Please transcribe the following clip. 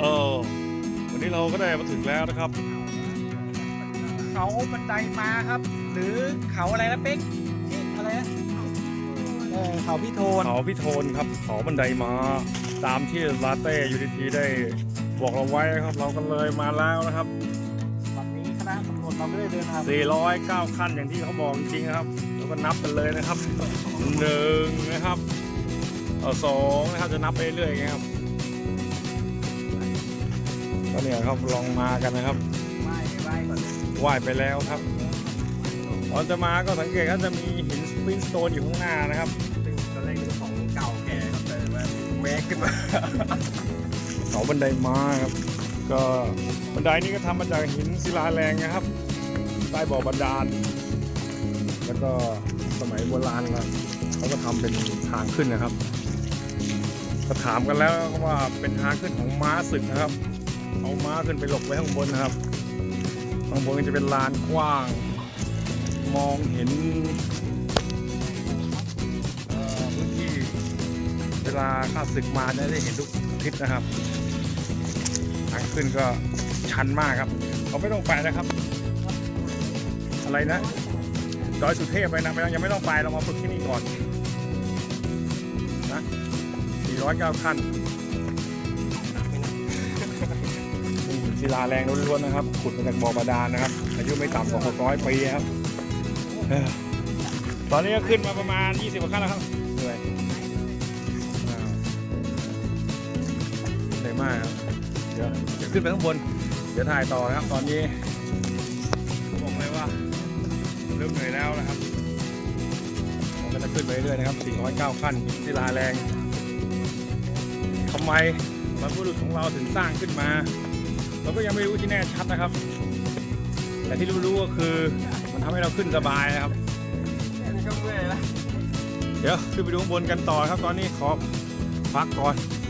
เออวันนี้เราก็ได้มาถึงแล้วนะครับ เขาบันไดมาครับ หรือเขาอะไรนะเป๊กที่อะไรนะเออเขาพี่โทน เขาพี่โทนครับเขาบันไดมาตามที่ลาเต้ยูทีทีได้บอกเราไว้นะครับ เราก็เลยมาแล้วนะครับ วันนี้คณะตำรวจเราไม่ได้เดินทาง409 ขั้นอย่างที่เขาบอกจริงๆนะครับแล้วก็นับกันเลยนะครับหนึ่งนะครับเอาสองนะครับจะนับไปเรื่อยๆอย่างเงี้ยครับ ก็เนี่ยครับลองมากันนะครับไหว้ไปแล้วครับตอนจะมาก็สังเกตว่าจะมีหินสปริงสโตนอยู่ข้างหน้านะครับซึ่งตอนแรกเป็นของเก่าแก่ครับแต่ว่าแมกขึ้นมาเสาบันไดมาครับ ก็บันไดนี้ก็ทำมาจากหินศิลาแรงนะครับ ใต้บ่อบาดาลแล้วก็สมัยโบราณครับเขาก็ทำเป็นทางขึ้นนะครับก็ถามกันแล้วว่าเป็นทางขึ้นของม้าศึกนะครับ เอาม้าขึ้นไปหลบไว้ข้างบนนะครับ ข้างบนก็จะเป็นลานกว้าง มองเห็นเอ่อพื้นที่เวลาข้าศึกมาเนี่ยได้เห็นทุกทิศนะครับทางขึ้นก็ชันมากครับ เขาไม่ต้องไปนะครับ อะไรนะดอยสุเทพไปนะไม่ต้องยังไม่ต้องไปเรามาฝึกที่นี่ก่อนนะ409ขั้น ศิลาแรงล้วนๆนะครับ ขุดมาจากบ่อบาดาลนะครับ อายุไม่ต่ำกว่า 600 ปีครับ ตอนนี้ก็ขึ้นมาประมาณ 20กว่าขั้นแล้วครับเหนื่อยเหนื่อยมากครับ เดี๋ยวเดี๋ยวขึ้นไปข้างบน เดี๋ยวถ่ายต่อนะครับ ตอนนี้บอกเลยว่าเริ่มเหนื่อยแล้วนะครับผมก็จะขึ้นไปเรื่อยๆนะครับ 409 ขั้นที่ลาแรงทำไมบรรพบุรุษของเราถึงสร้างขึ้นมา เราก็ยังไม่รู้ที่แน่ชัดนะครับ แต่ที่รู้ๆก็คือมันทำให้เราขึ้นสบายนะครับนี่ก็เมื่อยแล้วเดี๋ยวขึ้นไปดูข้างบนกันต่อครับ ตอนนี้ขอพักก่อนเ